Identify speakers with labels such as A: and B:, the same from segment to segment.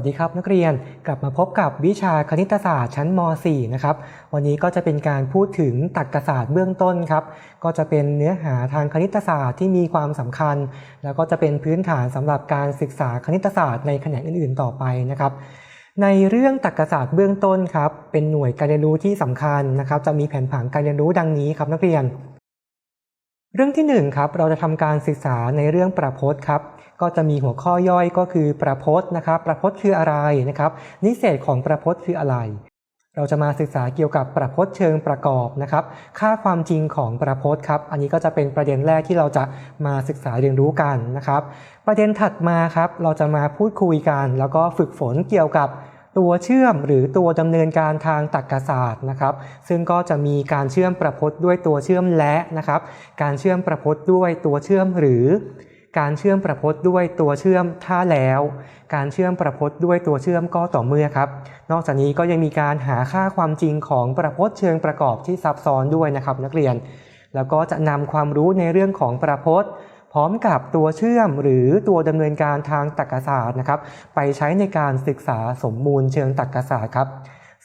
A: สวัสดีครับนักเรียนกลับมาพบกับวิชาคณิตศาสตร์ชั้นม .4 นะครับวันนี้ก็จะเป็นการพูดถึงตรรกศาสตร์เบื้องต้นครับก็จะเป็นเนื้อหาทางคณิตศาสตร์ที่มีความสำคัญ แล้วก็จะเป็นพื้นฐานสำหรับการศึกษาคณิตศาสตร์ในแขนงอื่น ๆ ต่อไปนะครับในเรื่องตรรกศาสตร์เบื้องต้นครับเป็นหน่วยการเรียนรู้ที่สำคัญนะครับจะมีแผนผังการเรียนรู้ดังนี้ครับนักเรียน เรื่องที่หนึ่งครับเราจะทำการศึกษาในเรื่องประพจน์ครับก็จะมีหัวข้อย่อยก็คือประพจน์นะครับ ประพจน์คืออะไรนะครับ นิเศษของประพจน์คืออะไร เราจะมาศึกษาเกี่ยวกับประพจน์เชิงประกอบนะครับ ค่าความจริงของประพจน์ครับอันนี้ก็จะเป็นประเด็นแรกที่เราจะมาศึกษาเรียนรู้กันนะครับ ประเด็นถัดมาครับเราจะมาพูดคุยกัน แล้วก็ฝึกฝนเกี่ยวกับ ตัวเชื่อมหรือตัวดำเนินการทางตรรกศาสตร์นะครับ ซึ่งก็จะมีการเชื่อมประพจน์ด้วยตัวเชื่อมและนะครับ การเชื่อมประพจน์ด้วยตัวเชื่อมหรือ การเชื่อมประพจน์ด้วยตัวเชื่อมถ้าแล้ว การเชื่อมประพจน์ด้วยตัวเชื่อมก็ต่อเมื่อครับ นอกจากนี้ก็ยังมีการหาค่าความจริงของประพจน์เชิงประกอบที่ซับซ้อนด้วยนะครับนักเรียน แล้วก็จะนำความรู้ในเรื่องของประพจน์ พร้อมกับตัวเชื่อมหรือตัวดำเนินการทางตรรกศาสตร์นะครับ ไปใช้ในการศึกษาสมมูลเชิงตรรกศาสตร์ครับ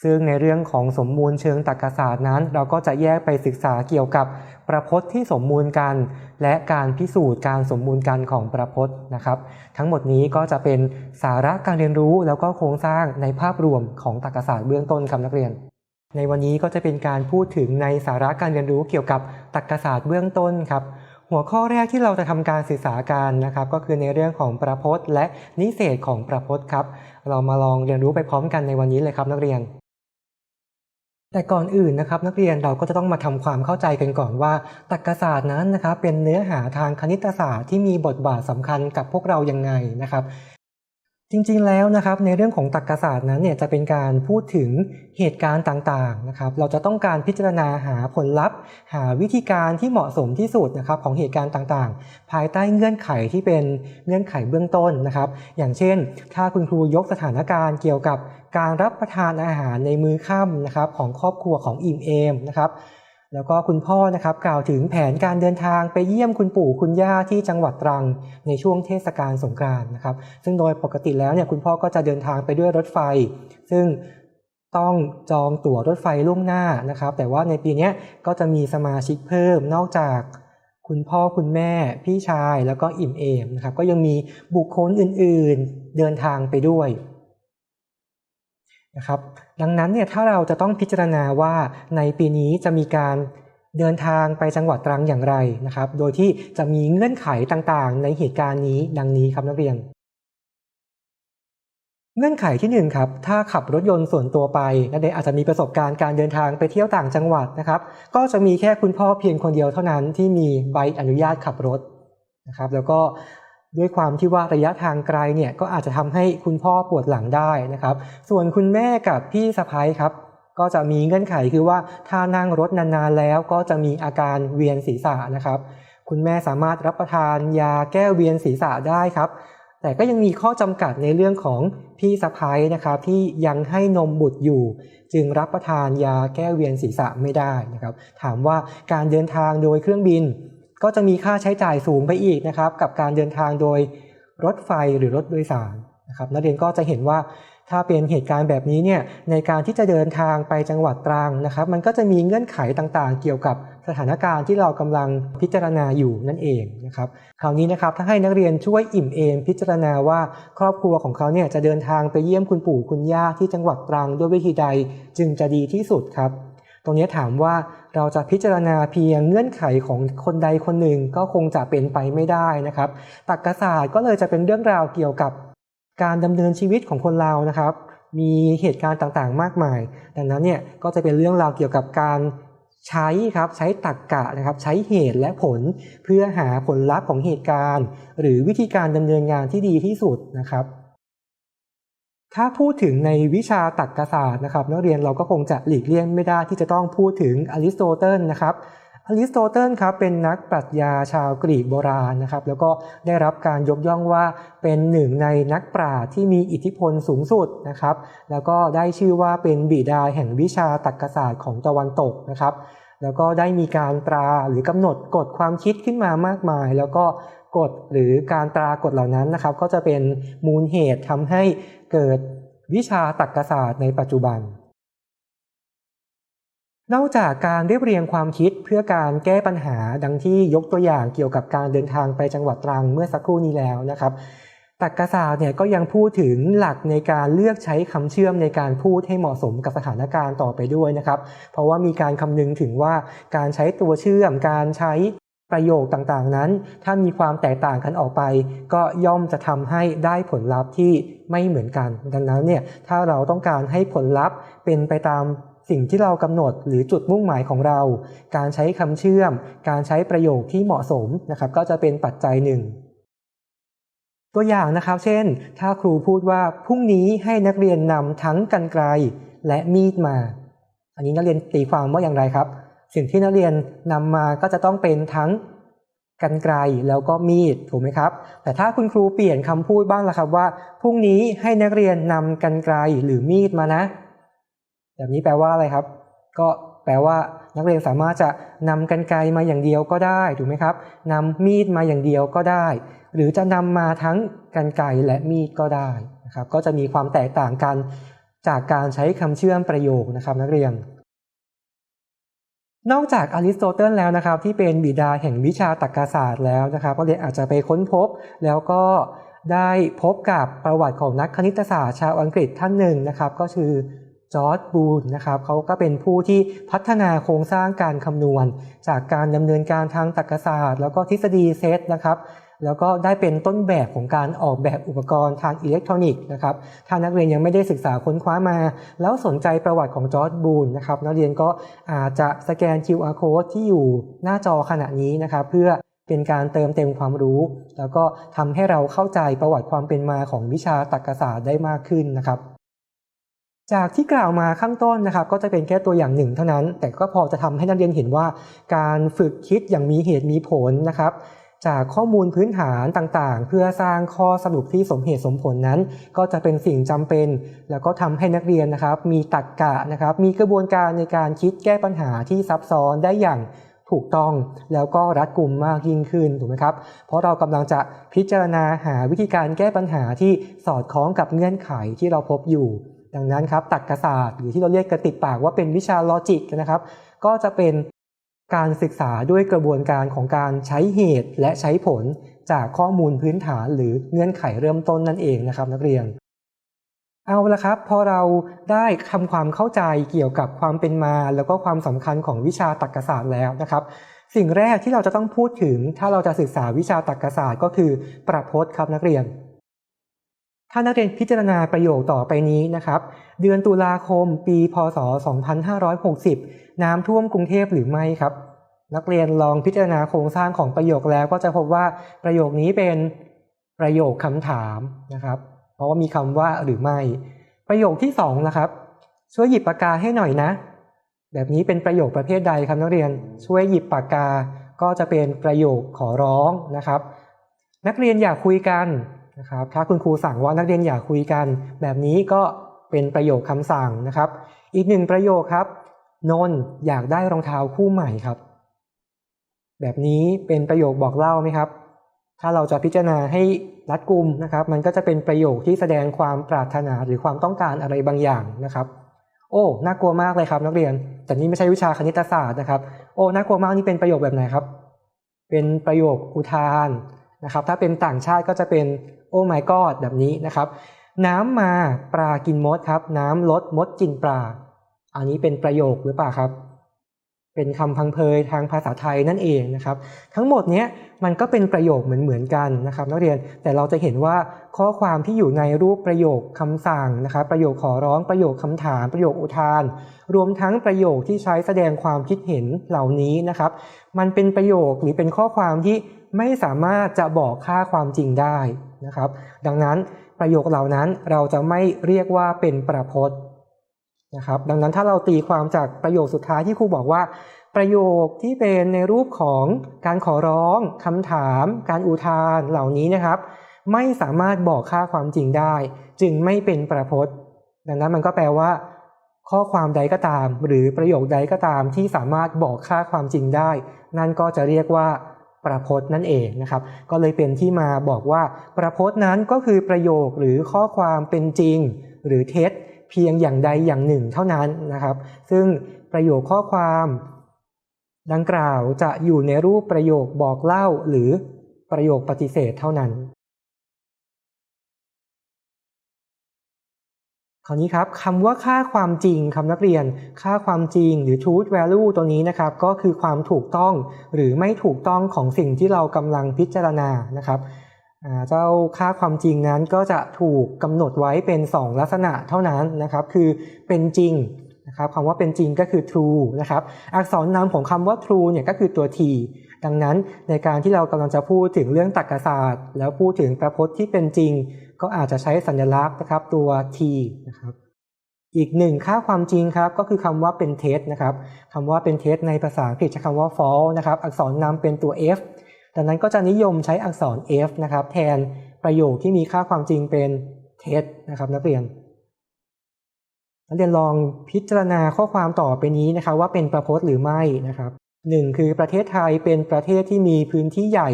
A: ซึ่งในเรื่องของสมมูลเชิงตรรกศาสตร์นั้น เราก็จะแยกไปศึกษาเกี่ยวกับประพจน์ที่สมมูลกัน และการพิสูจน์การสมมูลกันของประพจน์นะครับ ทั้งหมดนี้ก็จะเป็นสาระการเรียนรู้แล้วก็โครงสร้างในภาพรวมของตรรกศาสตร์เบื้องต้นครับนักเรียนในวันนี้ก็จะเป็นการพูดถึงในสาระการเรียนรู้เกี่ยวกับตรรกศาสตร์เบื้องต้นครับ หัวข้อแรกที่เราจะทำการศึกษากันนะครับก็คือในเรื่องของประพจน์และนิเศษของประพจน์ครับ เรามาลองเรียนรู้ไปพร้อมกันในวันนี้เลยครับนักเรียน แต่ก่อนอื่นนะครับนักเรียนเราก็จะต้องมาทำความเข้าใจกันก่อนว่าตรรกศาสตร์นั้นนะครับเป็นเนื้อหาทางคณิตศาสตร์ที่มีบทบาทสำคัญกับพวกเรายังไงนะครับ จริงๆแล้วนะครับในเรื่องของตรรกศาสตร์นั้นเนี่ยจะเป็นการพูดถึงเหตุการณ์ต่างๆนะครับเราจะต้องการพิจารณาหาผลลัพธ์ หาวิธีการที่เหมาะสมที่สุดนะครับของเหตุการณ์ต่างๆ ภายใต้เงื่อนไขที่เป็นเงื่อนไขเบื้องต้นนะครับ อย่างเช่น ถ้าคุณครูยกสถานการณ์เกี่ยวกับการรับประทานอาหารในมื้อค่ำนะครับของครอบครัวของอิมเอมนะครับ แล้วก็คุณพ่อนะครับกล่าวถึงแผนการเดินทางไปเยี่ยมคุณปู่คุณย่าที่จังหวัดตรังในช่วงเทศกาลสงกรานต์นะครับ ซึ่งโดยปกติแล้วเนี่ยคุณพ่อก็จะเดินทางไปด้วยรถไฟ ซึ่งต้องจองตั๋วรถไฟล่วงหน้านะครับ แต่ว่าในปีนี้ก็จะมีสมาชิกเพิ่มนอกจากคุณพ่อคุณแม่พี่ชายแล้วก็อิ่มเอมนะครับก็ยังมีบุคคลอื่นๆเดินทางไปด้วย นะครับดังนั้นเนี่ยถ้าเราจะต้องพิจารณาว่าในปีนี้จะมีการเดินทางไปจังหวัดตรังอย่างไรนะครับ โดยที่จะมีเงื่อนไขต่างๆ ในเหตุการณ์นี้ดังนี้ครับนักเรียน เงื่อนไขที่1นครับถ้าขับรถยนต์ส่วนตัวไปนักเรียนอาจจะมีประสบการณ์การเดินทางไปเที่ยวต่างจังหวัดนะครับ ก็จะมีแค่คุณพ่อเพียงคนเดียวเท่านั้นที่มีใบอนุญาตขับรถนะครับ แล้วก็ ด้วยความที่ว่าระยะทางไกลเนี่ยก็อาจจะทำให้คุณพ่อปวดหลังได้นะครับ ส่วนคุณแม่กับพี่สะพ้ายครับ ก็จะมีเงื่อนไขคือว่าถ้านั่งรถนานๆแล้วก็จะมีอาการเวียนศีรษะนะครับ คุณแม่สามารถรับประทานยาแก้เวียนศีรษะได้ครับ แต่ก็ยังมีข้อจำกัดในเรื่องของพี่สะพ้ายนะครับที่ยังให้นมบุตรอยู่ จึงรับประทานยาแก้เวียนศีรษะไม่ได้นะครับ ถามว่าการเดินทางโดยเครื่องบิน ก็จะมีค่าใช้จ่ายสูงไปอีกนะครับ กับการเดินทางโดยรถไฟหรือรถโดยสารนะครับนักเรียนก็จะเห็นว่าถ้าเป็นเหตุการณ์แบบนี้เนี่ยในการที่จะเดินทางไปจังหวัดตรังนะครับ มันก็จะมีเงื่อนไขต่างๆ เกี่ยวกับสถานการณ์ที่เรากำลังพิจารณาอยู่นั่นเองนะครับคราวนี้นะครับถ้าให้นักเรียนช่วยอิ่มเอมพิจารณาว่าครอบครัวของเขาเนี่ยจะเดินทางไปเยี่ยมคุณปู่คุณย่าที่จังหวัดตรังด้วยวิธีใดจึงจะดีที่สุดครับ ตรงนี้ถามว่าเราจะพิจารณาเพียงเงื่อนไขของคนใดคนหนึ่งก็คงจะเป็นไปไม่ได้นะครับตรรกศาสตร์ก็เลยจะเป็นเรื่องราวเกี่ยวกับการดำเนินชีวิตของคนเรานะครับ มีเหตุการณ์ต่างๆ มากมาย ดังนั้นเนี่ยก็จะเป็นเรื่องราวเกี่ยวกับการใช้ครับใช้ตรรกกะนะครับใช้เหตุและผลเพื่อหาผลลัพธ์ของเหตุการณ์ หรือวิธีการดำเนินงานที่ดีที่สุดนะครับ ถ้าพูดถึงในวิชาตรรกศาสตร์นะครับนักเรียนเราก็คงจะหลีกเลี่ยงไม่ได้ที่จะต้องพูดถึงอริสโตเติลนะครับอริสโตเติลครับเป็นนักปรัชญาชาวกรีกโบราณนะครับแล้วก็ได้รับการยกย่องว่าเป็นหนึ่งในนักปราชญ์ที่มีอิทธิพลสูงสุดนะครับแล้วก็ได้ชื่อว่าเป็นบิดาแห่งวิชาตรรกศาสตร์ของตะวันตกนะครับแล้วก็ได้มีการตราหรือกำหนดกฎความคิดขึ้นมามากมาย แล้วก็กฎหรือการตรากฎเหล่านั้นนะครับก็จะเป็นมูลเหตุทำให้ เกิดวิชาตรรกศาสตร์ในปัจจุบัน นอกจากการเรียบเรียงความคิดเพื่อการแก้ปัญหาดังที่ยกตัวอย่างเกี่ยวกับการเดินทางไปจังหวัดตรังเมื่อสักครู่นี้แล้วนะครับตรรกศาสตร์เนี่ยก็ยังพูดถึงหลักในการเลือกใช้คำเชื่อมในการพูดให้เหมาะสมกับสถานการณ์ต่อไปด้วยนะครับ เพราะว่ามีการคำนึงถึงว่าการใช้ตัวเชื่อม การใช้ ประโยคต่างๆนั้น ถ้ามีความแตกต่างกันออกไป ก็ย่อมจะทำให้ได้ผลลัพธ์ที่ไม่เหมือนกัน ดังนั้นเนี่ยถ้าเราต้องการให้ผลลัพธ์เป็นไปตามสิ่งที่เรากำหนดหรือจุดมุ่งหมายของเรา การใช้คำเชื่อม การใช้ประโยคที่เหมาะสมนะครับ ก็จะเป็นปัจจัยหนึ่ง ตัวอย่างนะครับ เช่น ถ้าครูพูดว่าพรุ่งนี้ให้นักเรียนนำทั้งกันไกลและมีดมา อันนี้นักเรียนตีความว่าอย่างไรครับ สิ่งที่นักเรียนนำมาก็จะต้องเป็นทั้งกันไกลแล้วก็มีดถูกไหมครับ แต่ถ้าคุณครูเปลี่ยนคำพูดบ้างล่ะครับว่าพรุ่งนี้ให้นักเรียนนำกันไกลหรือมีดมานะ แบบนี้แปลว่าอะไรครับ ก็แปลว่านักเรียนสามารถจะนำกันไกลมาอย่างเดียวก็ได้ถูกไหมครับนำมีดมาอย่างเดียวก็ได้ หรือจะนำมาทั้งกันไกลและมีดก็ได้นะครับ ก็จะมีความแตกต่างกันจากการใช้คำเชื่อมประโยคนะครับนักเรียน นอกจากอริสโตเติลแล้วนะครับที่เป็นบิดาแห่งวิชาตรรกศาสตร์แล้วนะครับก็เรียนอาจจะไปค้นพบแล้วก็ได้พบกับประวัติของนักคณิตศาสตร์ชาวอังกฤษท่านหนึ่งนะครับ ก็คือจอร์ดบูนนะครับเขาก็เป็นผู้ที่พัฒนาโครงสร้างการคำนวณ จากการดำเนินการทางตรรกศาสตร์ แล้วก็ทฤษฎีเซตนะครับ แล้วก็ได้เป็นต้นแบบของการออกแบบอุปกรณ์ทางอิเล็กทรอนิกส์นะครับถ้านักเรียนยังไม่ได้ศึกษาค้นคว้ามา แล้วสนใจประวัติของจอร์จบูนนะครับนักเรียนก็อาจจะสแกน QR code ที่อยู่หน้าจอขณะนี้นะครับเพื่อเป็นการเติมเต็มความรู้ แล้วก็ทำให้เราเข้าใจประวัติความเป็นมาของวิชาตรรกศาสตร์ได้มากขึ้นนะครับจากที่กล่าวมาข้างต้นนะครับ ก็จะเป็นแค่ตัวอย่างหนึ่งเท่านั้น แต่ก็พอจะทำให้นักเรียนเห็นว่า การฝึกคิดอย่างมีเหตุมีผลนะครับ จากข้อมูลพื้นฐานต่างๆ เพื่อสร้างข้อสรุปที่สมเหตุสมผลนั้น ก็จะเป็นสิ่งจำเป็น แล้วก็ทำให้นักเรียนนะครับ มีตรรกกะนะครับ มีกระบวนการในการคิดแก้ปัญหาที่ซับซ้อนได้อย่างถูกต้องแล้วก็รัดกลุ่มมากยิ่งขึ้นถูกไหมครับ เพราะเรากำลังจะพิจารณาหาวิธีการแก้ปัญหาที่สอดคล้องกับเงื่อนไขที่เราพบอยู่ ดังนั้นครับตรรกศาสตร์หรือที่เราเรียกกระติดปากว่าเป็นวิชาลอจิกนะครับ ก็จะเป็น การศึกษาด้วยกระบวนการของการใช้เหตุและใช้ผลจากข้อมูลพื้นฐานหรือเงื่อนไขเริ่มต้นนั่นเองนะครับนักเรียน เอาละครับ พอเราได้ทำความเข้าใจเกี่ยวกับความเป็นมา แล้วก็ความสำคัญของวิชาตรรกศาสตร์แล้วนะครับ สิ่งแรกที่เราจะต้องพูดถึง ถ้าเราจะศึกษาวิชาตรรกศาสตร์ก็คือประพจน์ครับนักเรียน ถ้านักเรียนพิจารณาประโยคต่อไปนี้นะครับ เดือนตุลาคมปีพศ 2560 น้ำท่วมกรุงเทพหรือไม่ครับ นักเรียนลองพิจารณาโครงสร้างของประโยคแล้วก็จะพบว่าประโยคนี้เป็นประโยคคำถามนะครับ เพราะว่ามีคำว่าหรือไม่ ประโยคที่สองนะครับ ช่วยหยิบปากกาให้หน่อยนะ แบบนี้เป็นประโยคประเภทใดครับนักเรียนช่วยหยิบปากกาก็จะเป็นประโยคขอร้องนะครับ นักเรียนอยากคุยกัน นะครับถ้าคุณครูสั่งว่านักเรียนอย่าคุยกัน แบบนี้ก็เป็นประโยคคำสั่งนะครับ อีกหนึ่งประโยคครับนนอยากได้รองเท้าคู่ใหม่ครับ แบบนี้เป็นประโยคบอกเล่าไหมครับ ถ้าเราจะพิจารณาให้รัดกุมนะครับ มันก็จะเป็นประโยคที่แสดงความปรารถนาหรือความต้องการอะไรบางอย่างนะครับ โอ้น่ากลัวมากเลยครับ นักเรียน แต่นี่ไม่ใช่วิชาคณิตศาสตร์นะครับ โอ้น่ากลัวมากนี่เป็นประโยคแบบไหนครับ เป็นประโยคอุทานนะครับ ถ้าเป็นต่างชาติก็จะเป็น อ้ my god แบบนี้นะครับ น้ำมาปลากินมดครับ น้ำลดมดกินปลา อันนี้เป็นประโยคหรือเปล่าครับ เป็นคำพังเพยทางภาษาไทยนั่นเองนะครับ ทั้งหมดเนี้ยมันก็เป็นประโยคเหมือนเหมือนกันนะครับนักเรียนแต่เราจะเห็นว่าข้อความที่อยู่ในรูปประโยคคำสั่งนะครับประโยคขอร้องประโยคคำถาม ประโยคอุทาน รวมทั้งประโยคที่ใช้แสดงความคิดเห็นเหล่านี้นะครับ มันเป็นประโยคหรือเป็นข้อความที่ไม่สามารถจะบอกค่าความจริงได้ นะครับ ดังนั้นประโยคเหล่านั้นเราจะไม่เรียกว่าเป็นประพจน์นะครับ ดังนั้นถ้าเราตีความจากประโยคสุดท้ายที่ครูบอกว่า ประโยคที่เป็นในรูปของการขอร้องคำถาม การอุทานเหล่านี้นะครับ ไม่สามารถบอกค่าความจริงได้ จึงไม่เป็นประพจน์ ดังนั้นมันก็แปลว่า ข้อความใดก็ตาม หรือประโยคใดก็ตามที่สามารถบอกค่าความจริงได้ นั่นก็จะเรียกว่า ประพจน์นั่นเองนะครับ ก็เลยเป็นที่มาบอกว่าประพจน์นั้นก็คือประโยคหรือข้อความเป็นจริง หรือเท็จเพียงอย่างใดอย่างหนึ่งเท่านั้นนะครับ ซึ่งประโยคข้อความ ดังกล่าวจะอยู่ในรูปประโยคบอกเล่าหรือประโยคปฏิเสธเท่านั้น คราวนี้ครับคำว่าค่าความจริงคำนักเรียน ค่าความจริงหรือ truth value ตัวนี้นะครับก็คือความถูกต้องหรือไม่ถูกต้องของสิ่งที่เรากำลังพิจารณานะครับเจ้าค่าความจริงนั้นก็จะถูกกำหนดไว้เป็น 2 ลักษณะเท่านั้นนะครับ คือเป็นจริงนะครับคำว่าเป็นจริงก็คือ true นะครับอักษรนามของคำว่า true เนี่ยก็คือตัว t ดังนั้นในการที่เรากำลังจะพูดถึงเรื่องตรรกศาสตร์ แล้วพูดถึงประพจน์ที่เป็นจริง ก็อาจจะใช้สัญลักษณ์นะครับตัว t นะครับอีกหนึ่งค่าความจริงครับก็คือคำว่าเป็นเท็จนะครับคำว่าเป็นเท็จในภาษาอังกฤษใช้คำว่า false นะครับอักษรนำเป็นตัว f ดังนั้นก็จะนิยมใช้อักษร f นะครับแทนประโยคที่มีค่าความจริงเป็นเท็จนะครับนักเรียน นักเรียนลองพิจารณาข้อความต่อไปนี้นะครับว่าเป็นประพจน์หรือไม่นะครับหนึ่งคือประเทศไทยเป็นประเทศที่มีพื้นที่ใหญ่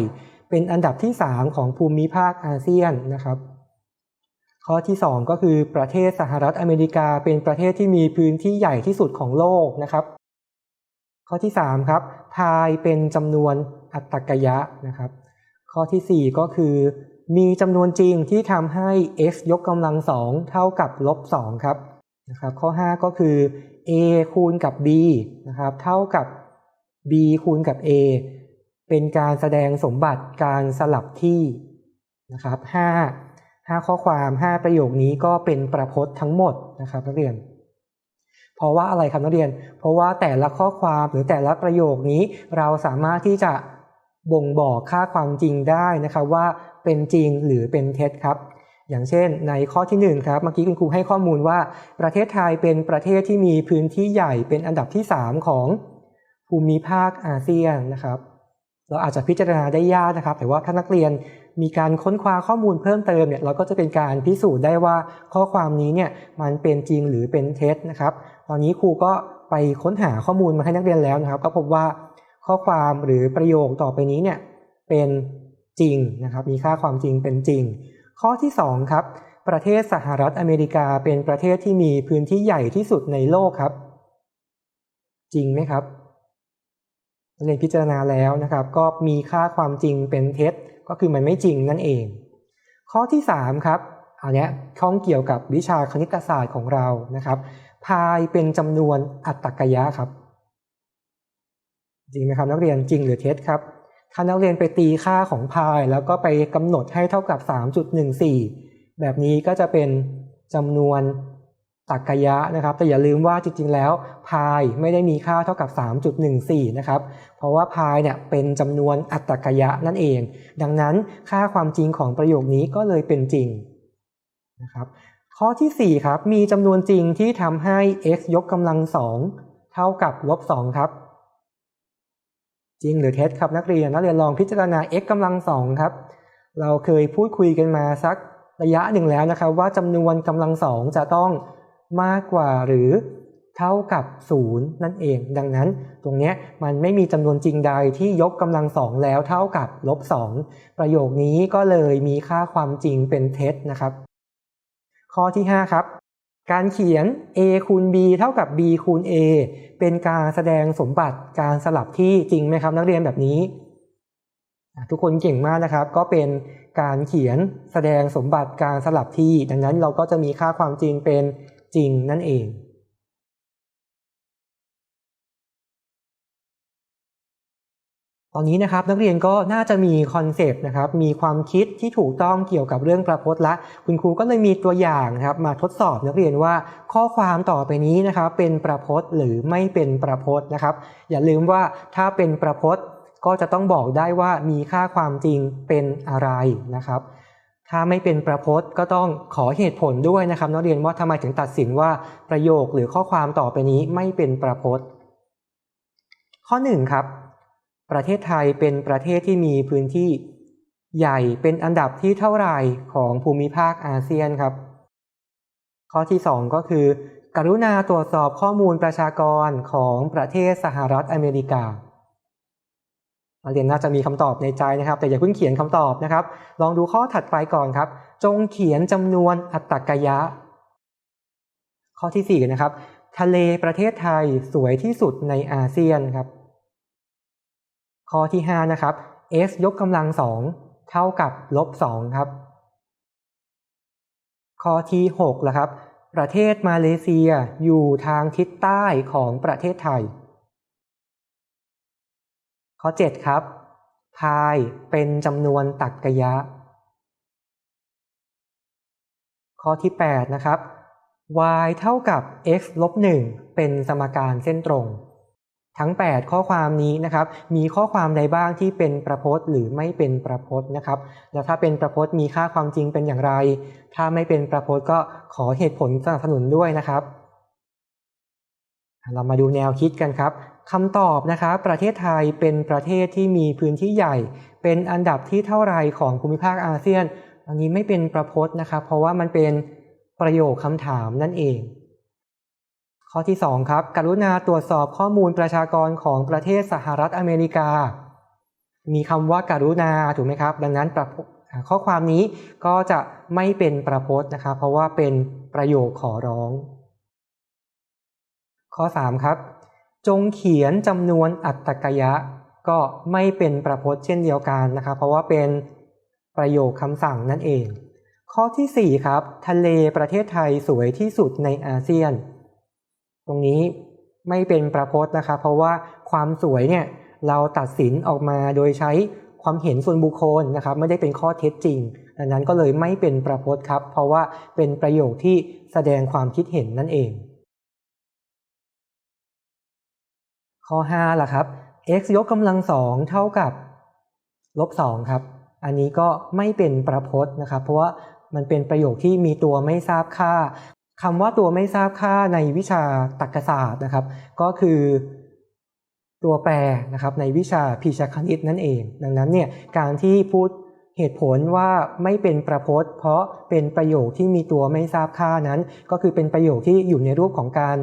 A: เป็นอันดับที่ 3 ของภูมิภาคอาเซียนนะครับ ข้อที่ 2 ก็คือประเทศสหรัฐอเมริกาเป็นประเทศที่มีพื้นที่ใหญ่ที่สุดของโลกนะครับ ข้อที่ 3 ครับ พายเป็นจำนวนอัตตกยะนะครับ ข้อทีสี่ 4 ก็คือ มีจำนวนจริงที่ทำให้ x ยกกำลังสองเท่ากับลบ2ครับนะครับข้อ 5 ก็คือ a คูณกับ b นะครับเท่ากับ b คูณกับ a เป็นการแสดงสมบัติการสลับที่นะครับ5 5 ข้อความ 5 ประโยคนี้ก็เป็นประพจน์ทั้งหมดนะครับนักเรียน เพราะว่าอะไรครับนักเรียน เพราะว่าแต่ละข้อความหรือแต่ละประโยคนี้เราสามารถที่จะบ่งบอกค่าความจริงได้นะครับว่าเป็นจริงหรือเป็นเท็จครับ อย่างเช่นในข้อที่1ครับเมื่อกี้คุณครูให้ข้อมูลว่า ประเทศไทยเป็นประเทศที่มีพื้นที่ใหญ่เป็นอันดับที่ 3 ของภูมิภาคอาเซียนนะครับ เราอาจจะพิจารณาได้ยากนะครับ แต่ว่าถ้านักเรียนมีการค้นคว้าข้อมูลเพิ่มเติมเนี่ยเราก็จะเป็นการพิสูจน์ได้ว่าข้อความนี้เนี่ยมันเป็นจริงหรือเป็นเท็จนะครับ ตอนนี้ครูก็ไปค้นหาข้อมูลมาให้นักเรียนแล้วนะครับ ก็พบว่าข้อความหรือประโยคต่อไปนี้เนี่ยเป็นจริงนะครับ มีค่าความจริงเป็นจริง ข้อที่ 2 ครับ ประเทศสหรัฐอเมริกาเป็นประเทศที่มีพื้นที่ใหญ่ที่สุดในโลกครับ จริงไหมครับ เรียนพิจารณาแล้วนะครับ ก็มีค่าความจริงเป็นเท็จ ก็คือมันไม่จริงนั่นเอง ข้อที่3ครับอันนี้ข้องเกี่ยวกับวิชาคณิตศาสตร์ของเรานะครับ พายเป็นจำนวนอัตตกยะครับ จริงไหมครับนักเรียนจริงหรือเท็จครับถ้านักเรียนไปตีค่าของพายแล้วก็ไปกำหนดให้เท่ากับ 3.14 แบบนี้ก็จะเป็นจำนวน ตักกยะนะครับแต่อย่าลืมว่าจริงๆแล้วพายไม่ได้มีค่าเท่ากับ 3.14 นะครับเพราะว่าพายเนี่ยเป็นจำนวนอัตตกยะนั่นเอง ดังนั้นค่าความจริงของประโยคนี้ก็เลยเป็นจริงนะครับข้อที่4ครับมีจำนวนจริงที่ทำให้ x ยกกำลังสองเท่ากับลบ2ครับ จริงหรือเท็จครับนักเรียนนักเรียนลองพิจารณา x กำลังสองครับเราเคยพูดคุยกันมาสักระยะหนึ่งแล้วนะครับว่าจำนวนกำลังสองจะต้อง มากกว่าหรือเท่ากับ 0 นั่นเอง ดังนั้นตรงนี้มันไม่มีจำนวนจริงใดที่ยกกำลังสองแล้วเท่ากับลบ2ประโยคนี้ก็เลยมีค่าความจริงเป็นเท็จนะครับ ข้อที่ 5 ครับ การเขียน a คูณ b เท่ากับ b คูณ a เป็นการแสดงสมบัติการสลับที่จริงไหมครับ นักเรียนแบบนี้ ทุกคนเก่งมากนะครับ ก็เป็นการเขียนแสดงสมบัติการสลับที่ ดังนั้นเราก็จะมีค่าความจริงเป็น จริงนั่นเองตอนนี้นะครับนักเรียนก็น่าจะมีคอนเซปต์นะครับมีความคิดที่ถูกต้องเกี่ยวกับเรื่องประพจน์ละคุณครูก็เลยมีตัวอย่างนะครับมาทดสอบนักเรียนว่าข้อความต่อไปนี้นะครับเป็นประพจน์หรือไม่เป็นประพจน์นะครับ อย่าลืมว่าถ้าเป็นประพจน์ก็จะต้องบอกได้ว่ามีค่าความจริงเป็นอะไรนะครับ ถ้าไม่เป็นประพจน์ก็ต้องขอเหตุผลด้วยนะครับนักเรียนว่าทำไมถึงตัดสินว่าประโยคหรือข้อความต่อไปนี้ไม่เป็นประพจน์ ข้อ1ครับ ประเทศไทยเป็นประเทศที่มีพื้นที่ใหญ่เป็นอันดับที่เท่าไหร่ของภูมิภาคอาเซียนครับ ข้อที่ 2 ก็คือ กรุณาตรวจสอบข้อมูลประชากรของประเทศสหรัฐอเมริกา นักเรียนน่าจะมีคำตอบในใจนะครับ แต่อย่าเพิ่งเขียนคำตอบนะครับ ลองดูข้อถัดไปก่อนครับ จงเขียนจำนวนอัตตกยะ ข้อที่4นะครับ ทะเลประเทศไทยสวยที่สุดในอาเซียนครับ ข้อที่5นะครับ x ยกกำลังสองเท่ากับลบ2ครับ ข้อที่6ละครับ ประเทศมาเลเซียอยู่ทางทิศใต้ของประเทศไทย ข้อ 7 ครับ พายเป็นจำนวนตักกะยะ ข้อที่ 8 นะครับ y เท่ากับ x ลบ1เป็นสมการเส้นตรง ทั้ง 8 ข้อความนี้นะครับ มีข้อความใดบ้างที่เป็นประพจน์หรือไม่เป็นประพจน์นะครับ แล้วถ้าเป็นประพจน์มีค่าความจริงเป็นอย่างไร ถ้าไม่เป็นประพจน์ก็ขอเหตุผลสนับสนุนด้วยนะครับ เรามาดูแนวคิดกันครับ คำตอบนะครับประเทศไทยเป็นประเทศที่มีพื้นที่ใหญ่ เป็นอันดับที่เท่าไรของภูมิภาคอาเซียน อันนี้ไม่เป็นประพจน์นะครับ เพราะว่ามันเป็นประโยคคำถามนั่นเอง ข้อที่ 2 ครับ กรุณาตรวจสอบข้อมูลประชากรของประเทศสหรัฐอเมริกา มีคำว่าการุณาถูกไหมครับ ดังนั้นข้อความนี้ก็จะไม่เป็นประพจน์นะครับ เพราะว่าเป็นประโยคขอร้อง ข้อ 3 ครับ จงเขียนจำนวนอัตตกยะ ก็ไม่เป็นประพจน์เช่นเดียวกันนะครับ เพราะว่าเป็นประโยคคำสั่งนั่นเอง ข้อที่ 4 ครับ ทะเลประเทศไทยสวยที่สุดในอาเซียน ตรงนี้ไม่เป็นประพจน์นะครับ เพราะว่าความสวยเนี่ยเราตัดสินออกมาโดยใช้ความเห็นส่วนบุคคลนะครับ ไม่ได้เป็นข้อเท็จจริงดังนั้นก็เลยไม่เป็นประพจน์ครับ เพราะว่าเป็นประโยคที่แสดงความคิดเห็นนั่นเอง ข้อ5ล่ะครับ x ยกกำลังสองเท่ากับลบ2ครับ อันนี้ก็ไม่เป็นประพจน์นะครับ เพราะว่ามันเป็นประโยคที่มีตัวไม่ทราบค่าคำว่าตัวไม่ทราบค่าในวิชาตรรกศาสตร์นะครับ ก็คือตัวแปรนะครับในวิชาพีชคณิตนั่นเอง ดังนั้นเนี่ยการที่พูดเหตุผลว่าไม่เป็นประพจน์ เพราะเป็นประโยคที่มีตัวไม่ทราบค่านั้น ก็คือเป็นประโยคที่อยู่ในรูปของการ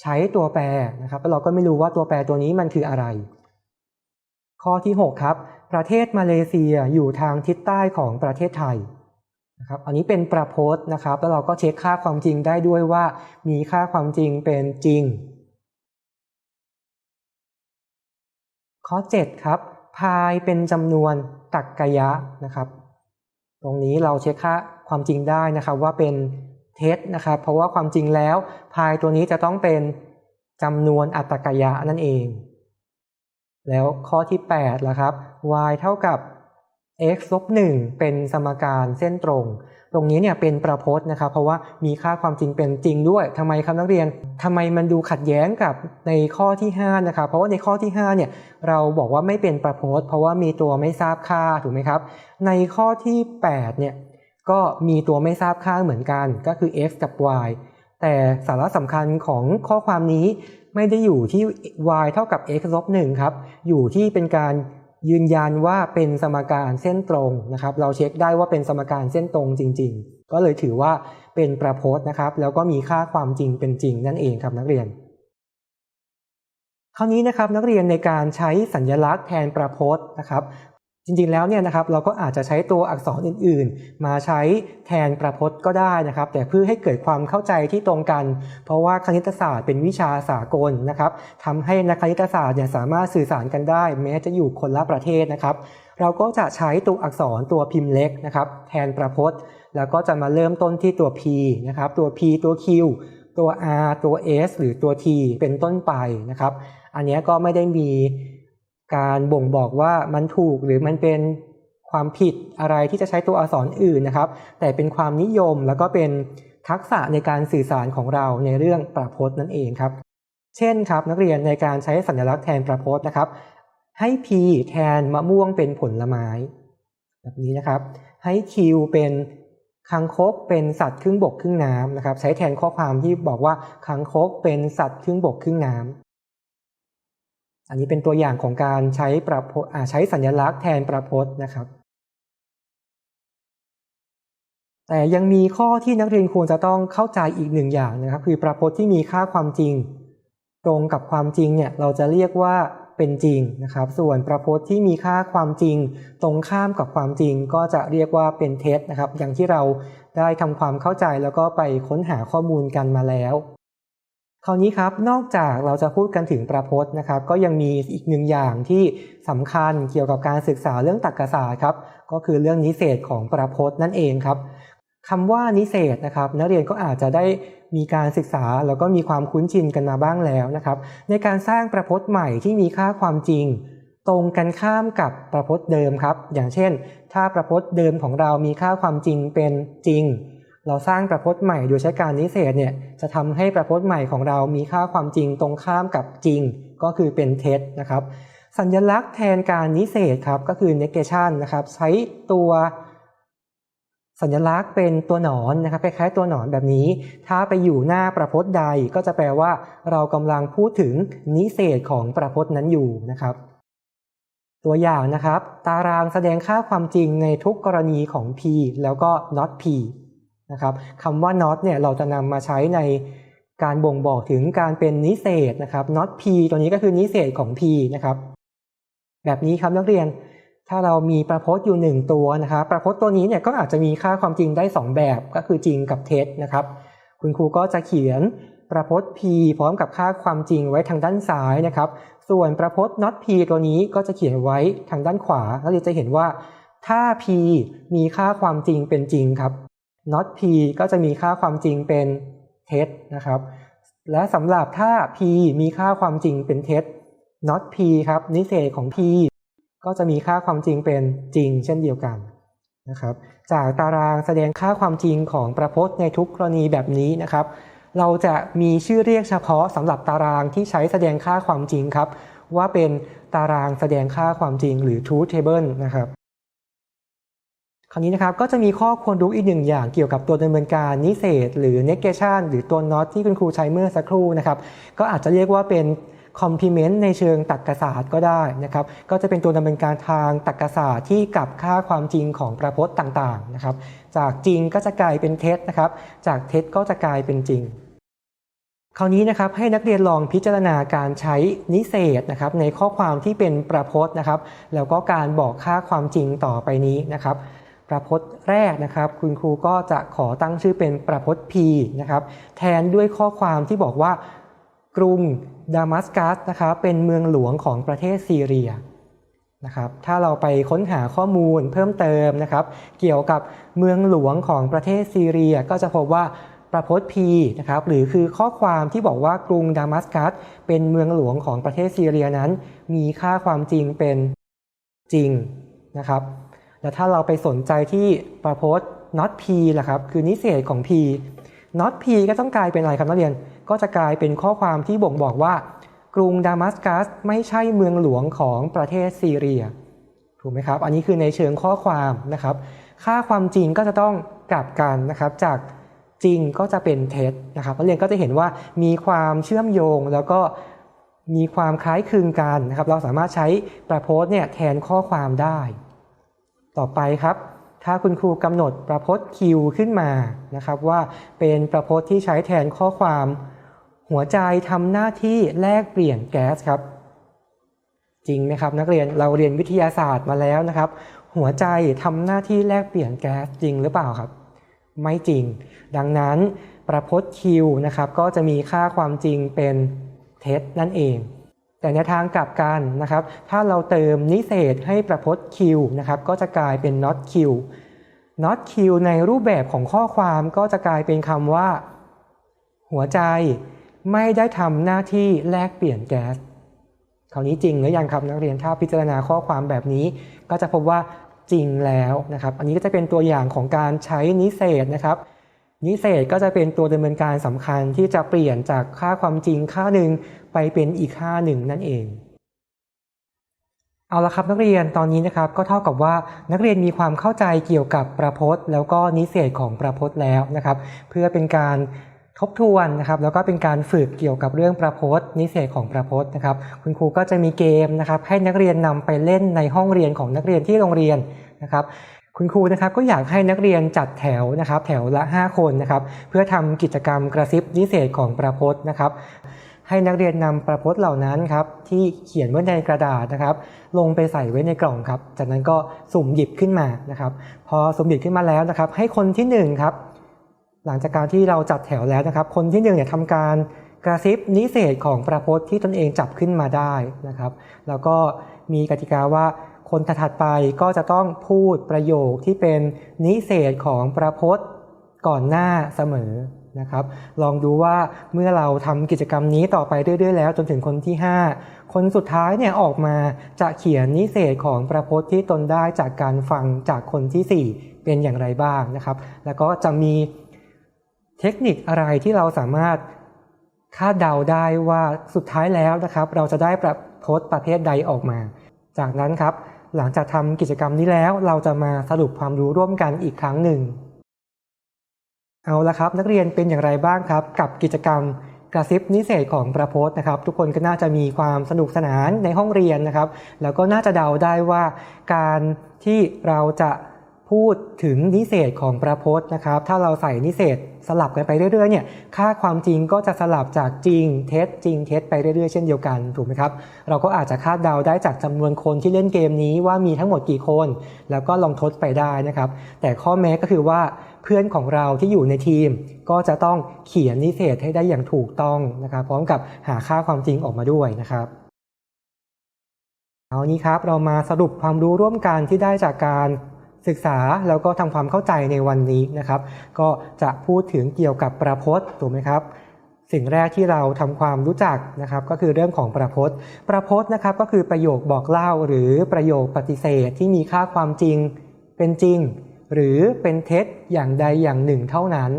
A: ใช้ตัวแปรนะครับแล้วเราก็ไม่รู้ว่าตัวแปรตัวนี้มันคืออะไร ข้อที่ 6 ครับ ประเทศมาเลเซียอยู่ทางทิศใต้ของประเทศไทยนะครับอันนี้เป็นประพจน์นะครับ แล้วเราก็เช็คค่าความจริงได้ด้วยว่า มีค่าความจริงเป็นจริง ข้อ 7 ครับ พายเป็นจำนวนตักกะยะนะครับ ตรงนี้เราเช็คค่าความจริงได้นะครับว่าเป็น เท็จนะครับ เพราะว่าความจริงแล้วพายตัวนี้จะต้องเป็นจำนวนอัตกยะนั่นเอง แล้วข้อที่8ล่ะครับ y เท่ากับ x ลบ1เป็นสมการเส้นตรง ตรงนี้เนี่ยเป็นประพจน์นะครับ เพราะว่ามีค่าความจริงเป็นจริงด้วยทำไมครับนักเรียนทำไมมันดูขัดแย้งกับในข้อที่ 5 นะครับ เพราะว่าในข้อที่5เนี่ยเราบอกว่าไม่เป็นประพจน์ เพราะว่ามีตัวไม่ทราบค่าถูกไหมครับ ในข้อที่8เนี่ย ก็มีตัวไม่ทราบค่าเหมือนกันก็คือ x กับ y แต่สาระสำคัญของข้อความนี้ไม่ได้อยู่ที่ y เท่ากับ x ลบ1ครับ อยู่ที่เป็นการยืนยันว่าเป็นสมการเส้นตรงนะครับ เราเช็คได้ว่าเป็นสมการเส้นตรงจริง ๆ ก็เลยถือว่าเป็นประพจน์นะครับ แล้วก็มีค่าความจริงเป็นจริงนั่นเองครับนักเรียน คราวนี้นะครับนักเรียนในการใช้สัญลักษณ์แทนประพจน์นะครับ จริงๆแล้วเนี่ยนะครับเราก็อาจจะใช้ตัวอักษรอื่นๆ มาใช้แทนประพจน์ก็ได้นะครับ แต่เพื่อให้เกิดความเข้าใจที่ตรงกัน เพราะว่าคณิตศาสตร์เป็นวิชาสากลนะครับทำให้นักคณิตศาสตร์เนี่ยสามารถสื่อสารกันได้ แม้จะอยู่คนละประเทศนะครับ เราก็จะใช้ตัวอักษรตัวพิมพ์เล็กนะครับแทนประพจน์ แล้วก็จะมาเริ่มต้นที่ตัว p นะครับตัว p ตัว q ตัว r ตัว s หรือตัว t เป็นต้นไปนะครับ อันนี้ก็ไม่ได้มี การบ่งบอกว่ามันถูกหรือมันเป็นความผิดอะไรที่จะใช้ตัวอักษรอื่นนะครับ แต่เป็นความนิยมแล้วก็เป็นทักษะในการสื่อสารของเราในเรื่องประพจน์นั่นเองครับ เช่นครับนักเรียนในการใช้สัญลักษณ์แทนประพจน์นะครับ ให้ p แทนมะม่วงเป็นผลไม้ แบบนี้นะครับ ให้ q เป็นคังคกเป็นสัตว์ครึ่งบกครึ่งน้ำนะครับ ใช้แทนข้อความที่บอกว่าคังคกเป็นสัตว์ครึ่งบกครึ่งน้ำ อันนี้เป็นตัวอย่างของการใช้ประใช้สัญลักษณ์แทนประพจน์นะครับ แต่ยังมีข้อที่นักเรียนควรจะต้องเข้าใจอีกหนึ่งอย่างนะครับ คือประพจน์ที่มีค่าความจริง ตรงกับความจริงเนี่ยเราจะเรียกว่าเป็นจริงนะครับ ส่วนประพจน์ที่มีค่าความจริง ตรงข้ามกับความจริง ก็จะเรียกว่าเป็นเท็จนะครับ อย่างที่เราได้ทำความเข้าใจแล้วก็ไปค้นหาข้อมูลกันมาแล้ว คราวนี้ครับนอกจากเราจะพูดกันถึงประพจน์นะครับ ก็ยังมีอีกหนึ่งอย่างที่สำคัญเกี่ยวกับการศึกษาเรื่องตรรกศาสตร์ครับก็คือเรื่องนิเศษของประพจน์นั่นเองครับคำว่านิเศษนะครับ นักเรียนก็อาจจะได้มีการศึกษาแล้วก็มีความคุ้นชินกันมาบ้างแล้วนะครับ ในการสร้างประพจน์ใหม่ที่มีค่าความจริง ตรงกันข้ามกับประพจน์เดิมครับ อย่างเช่น ถ้าประพจน์เดิมของเรามีค่าความจริงเป็นจริง เราสร้างประพจน์ใหม่โดยใช้การนิเศษเนี่ยจะทำให้ประพจน์ใหม่ของเรามีค่าความจริงตรงข้ามกับจริง ก็คือเป็นเท็จนะครับ สัญลักษณ์แทนการนิเศษครับก็คือ negation นะครับใช้ตัวสัญลักษณ์เป็นตัวหนอนนะครับคล้ายๆตัวหนอนแบบนี้ ถ้าไปอยู่หน้าประพจน์ใดก็จะแปลว่า เรากำลังพูดถึงนิเศษของประพจน์นั้นอยู่นะครับ ตัวอย่างนะครับ ตารางแสดงค่าความจริงในทุกกรณีของ p แล้วก็ not p นะครับคำว่า not เนี่ยเราจะนำมาใช้ในการบ่งบอกถึงการเป็นนิเศษนะครับ not p ตัวนี้ก็คือนิเศษของ p นะครับแบบนี้ครับนักเรียนถ้าเรามีประพจน์อยู่ 1 ตัวนะครับประพจน์ตัวนี้เนี่ยก็อาจจะมีค่าความจริงได้ 2 แบบก็คือจริงกับเท็จนะครับ คุณครูก็จะเขียนประพจน์ p พร้อมกับค่าความจริงไว้ทางด้านซ้ายนะครับ ส่วนประพจน์ not p ตัวนี้ก็จะเขียนไว้ทางด้านขวาเราจะเห็นว่าถ้า p มีค่าความจริงเป็นจริงครับ not p ก็จะมีค่าความจริงเป็นเท็จนะครับ และสำหรับถ้า p มีค่าความจริงเป็นเท็จ not p ครับนิเศษของ p ก็จะมีค่าความจริงเป็นจริง เช่นเดียวกันนะครับ จากตารางแสดงค่าความจริงของประพจน์ในทุกกรณีแบบนี้นะครับ เราจะมีชื่อเรียกเฉพาะสำหรับตารางที่ใช้แสดงค่าความจริงครับ ว่าเป็นตารางแสดงค่าความจริงหรือ truth table นะครับ คราวนี้นะครับก็จะมีข้อควรรู้อีกหนึ่งอย่างเกี่ยวกับตัวดำเนินการนิเศษ หรือ negation หรือตัว not ที่คุณครูใช้เมื่อสักครู่นะครับก็อาจจะเรียกว่าเป็น complement ในเชิงตรรกศาสตร์ก็ได้นะครับก็จะเป็นตัวดำเนินการทางตรรกศาสตร์ที่กลับค่าความจริงของประพจน์ต่างๆนะครับจากจริงก็จะกลายเป็นเท็จนะครับจากเท็จก็จะกลายเป็นจริงคราวนี้นะครับให้นักเรียนลองพิจารณาการใช้นิเศษนะครับในข้อความที่เป็นประพจน์นะครับแล้วก็การบอกค่าความจริงต่อไปนี้นะครับ ประพจน์แรกนะครับ คุณครูก็จะขอตั้งชื่อเป็นประพจน์ P นะครับแทนด้วยข้อความที่บอกว่ากรุงดามัสกัสนะครับเป็นเมืองหลวงของประเทศซีเรียนะครับถ้าเราไปค้นหาข้อมูลเพิ่มเติมนะครับ เกี่ยวกับเมืองหลวงของประเทศซีเรีย ก็จะพบว่าประพจน์ P นะครับหรือคือข้อความที่บอกว่ากรุงดามัสกัสเป็นเมืองหลวงของประเทศซีเรียนั้น มีค่าความจริงเป็นจริงนะครับ แล้วถ้าเราไปสนใจที่ประพจน์ not p ล่ะครับ คือนิเศษของ p not p ก็ต้องกลายเป็นอะไรครับนักเรียน ก็จะกลายเป็นข้อความที่บ่งบอกว่า กรุงดามัสกัสไม่ใช่เมืองหลวงของประเทศซีเรีย ถูกไหมครับ อันนี้คือในเชิงข้อความนะครับ ค่าความจริงก็จะต้องกลับกันนะครับ จากจริงก็จะเป็นเท็จนะครับนักเรียนก็จะเห็นว่ามีความเชื่อมโยงแล้วก็มีความคล้ายคลึงกันนะครับ เราสามารถใช้ประโพสเนี่ยแทนข้อความได้ ต่อไปครับ ถ้าคุณครูกำหนดประพจน์ Q ขึ้นมานะครับว่าเป็นประพจน์ที่ใช้แทนข้อความ หัวใจทำหน้าที่แลกเปลี่ยนแก๊สครับ จริงไหมครับนักเรียนเราเรียนวิทยาศาสตร์มาแล้วนะครับ หัวใจทำหน้าที่แลกเปลี่ยนแก๊สจริงหรือเปล่าครับ ไม่จริง ดังนั้นประพจน์ Q นะครับก็จะมีค่าความจริงเป็นเท็จนั่นเอง แต่ในทางกลับกันนะครับ ถ้าเราเติมนิเศษให้ประพจน์ Q นะครับ ก็จะกลายเป็น not Q not Q ในรูปแบบของข้อความก็จะกลายเป็นคำว่า หัวใจไม่ได้ทำหน้าที่แลกเปลี่ยนแก๊สคราวนี้จริงหรือยังครับนักเรียนถ้าพิจารณาข้อความแบบนี้ ก็จะพบว่าจริงแล้วนะครับ อันนี้ก็จะเป็นตัวอย่างของการใช้นิเศษนะครับ นิเศษก็จะเป็นตัวดำเนินการสำคัญที่จะเปลี่ยนจากค่าความจริงค่าหนึ่งไปเป็นอีกค่าหนึ่งนั่นเอง เอาละครับนักเรียนตอนนี้นะครับก็เท่ากับว่านักเรียนมีความเข้าใจเกี่ยวกับประพจน์ แล้วก็นิเศษของประพจน์แล้วนะครับ เพื่อเป็นการทบทวนนะครับแล้วก็เป็นการฝึกเกี่ยวกับเรื่องประพจน์นิเศษของประพจน์นะครับ คุณครูก็จะมีเกมนะครับให้นักเรียนนำไปเล่นในห้องเรียนของนักเรียนที่โรงเรียนนะครับ คุณครูนะครับก็อยากให้นักเรียนจัดแถวนะครับ แถวละ 5 คนนะครับ เพื่อทำกิจกรรมกระซิบนิเศษของประพจน์นะครับ ให้นักเรียนนำประพจน์เหล่านั้นครับที่เขียนไว้ในกระดาษนะครับ ลงไปใส่ไว้ในกล่องครับ จากนั้นก็สุ่มหยิบขึ้นมานะครับ พอสุ่มหยิบขึ้นมาแล้วนะครับ ให้คนที่หนึ่งครับหลังจากการที่เราจัดแถวแล้วนะครับ คนที่หนึ่งเนี่ยทำการกระซิบนิเศษของประพจน์ที่ตนเองจับขึ้นมาได้นะครับ แล้วก็มีกติกาว่า คนถัดไปก็จะต้องพูดประโยคที่เป็นนิเศษของประพจน์ก่อนหน้าเสมอนะครับ ลองดูว่าเมื่อเราทำกิจกรรมนี้ต่อไปเรื่อยๆแล้วจนถึงคนที่ 5 คนสุดท้ายเนี่ยออกมาจะเขียนนิเศษของประพจน์ที่ตนได้จากการฟังจากคนที่ 4 เป็นอย่างไรบ้างนะครับ แล้วก็จะมีเทคนิคอะไรที่เราสามารถคาดเดาได้ว่าสุดท้ายแล้วนะครับ เราจะได้ประพจน์ประเภทใดออกมา จากนั้นครับ หลังจากทำกิจกรรมนี้แล้วเราจะมาสรุปความรู้ร่วมกันอีกครั้งหนึ่ง เอาละครับ นักเรียนเป็นอย่างไรบ้างครับ กับกิจกรรมกระซิบนิเศษของประพจน์นะครับ ทุกคนก็น่าจะมีความสนุกสนานในห้องเรียนนะครับ แล้วก็น่าจะเดาได้ว่าการที่เราจะ พูดถึงนิเศษของประพจน์นะครับ ถ้าเราใส่นิเศษสลับกันไปเรื่อยๆเนี่ยค่าความจริงก็จะสลับจากจริงเท็จจริงเท็จไปเรื่อยๆ เช่นเดียวกันถูกไหมครับ เราก็อาจจะคาดเดาได้จากจำนวนคนที่เล่นเกมนี้ว่ามีทั้งหมดกี่คน แล้วก็ลองทดไปได้นะครับ แต่ข้อแม้ก็คือว่าเพื่อนของเราที่อยู่ในทีม ก็จะต้องเขียนนิเศษให้ได้อย่างถูกต้องนะครับ พร้อมกับหาค่าความจริงออกมาด้วยนะครับเอานี้ครับเรามาสรุปความรู้ร่วมกันที่ได้จากการ ศึกษาแล้วก็ทำความเข้าใจในวันนี้นะครับ ก็จะพูดถึงเกี่ยวกับประพจน์ถูกไหมครับ สิ่งแรกที่เราทำความรู้จักนะครับ ก็คือเรื่องของประพจน์ ประพจน์นะครับก็คือประโยคบอกเล่าหรือประโยคปฏิเสธที่มีค่าความจริงเป็นจริง หรือเป็นเท็จอย่างใดอย่างหนึ่งเท่านั้น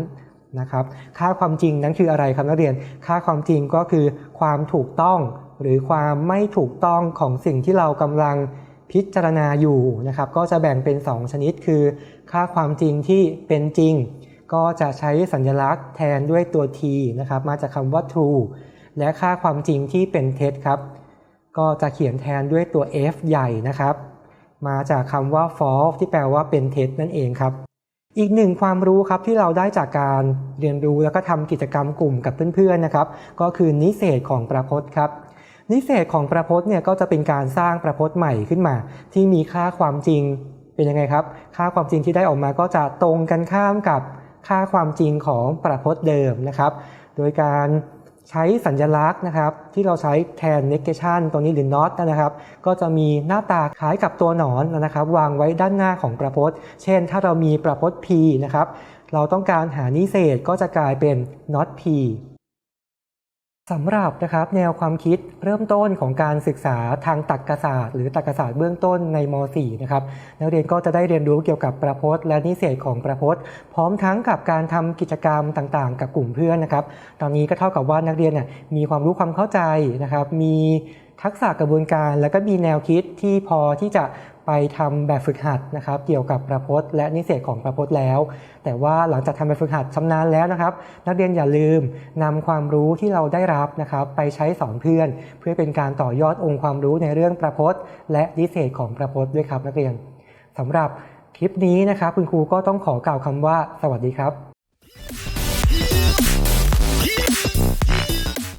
A: นะครับ ค่าความจริงนั้นคืออะไรครับนักเรียน ค่าความจริงก็คือความถูกต้อง หรือความไม่ถูกต้องของสิ่งที่เรากำลัง พิจารณาอยู่นะครับก็จะแบ่งเป็น 2 ชนิดคือ ค่าความจริงที่เป็นจริง ก็จะใช้สัญลักษณ์แทนด้วยตัว t นะครับมาจากคำว่า true และค่าความจริงที่เป็นเท็จครับก็จะเขียนแทนด้วยตัว f ใหญ่นะครับ มาจากคำว่า false ที่แปลว่าเป็นเท็จนั่นเองครับ อีกหนึ่งความรู้ครับที่เราได้จากการเรียนรู้แล้วก็ทำกิจกรรมกลุ่มกับเพื่อนๆนะครับ ก็คือนิเศษของประพจน์ครับ นิเศษของประพจน์เนี่ยก็จะเป็นการสร้างประพจน์ใหม่ขึ้นมา ที่มีค่าความจริงเป็นยังไงครับ ค่าความจริงที่ได้ออกมาก็จะตรงกันข้ามกับค่าความจริงของประพจน์เดิมนะครับ โดยการใช้สัญลักษณ์นะครับ ที่เราใช้แทน negation ตรงนี้หรือ not นะครับ ก็จะมีหน้าตาคล้ายกับตัวหนอนนะครับ วางไว้ด้านหน้าของประพจน์ เช่น ถ้าเรามีประพจน์ p นะครับ เราต้องการหานิเศษก็จะกลายเป็น not p สำหรับนะครับแนวความคิดเริ่มต้นของการศึกษาทางตรรกศาสตร์ หรือตรรกศาสตร์เบื้องต้นในม .4 นะครับนักเรียนก็จะได้เรียนรู้เกี่ยวกับประพจน์และนิเศษของประพจน์ พร้อมทั้งกับการทำกิจกรรมต่างๆ กับกลุ่มเพื่อนนะครับ ตอนนี้ก็เท่ากับว่านักเรียนน่ะมีความรู้ความเข้าใจนะครับ มีทักษะกระบวนการ และก็มีแนวคิดที่พอที่จะ ไปทำแบบฝึกหัดนะครับเกี่ยวกับประพจน์และนิเศษของประพจน์แล้ว แต่ว่าหลังจากทำแบบฝึกหัดชำนาญแล้วนะครับ นักเรียนอย่าลืมนำความรู้ที่เราได้รับนะครับไปใช้สอนเพื่อน เพื่อเป็นการต่อยอดองค์ความรู้ในเรื่องประพจน์ และนิเศษของประพจน์ด้วยครับนักเรียน สำหรับคลิปนี้นะครับคุณครูก็ต้องขอกล่าวคำว่า สวัสดีครับ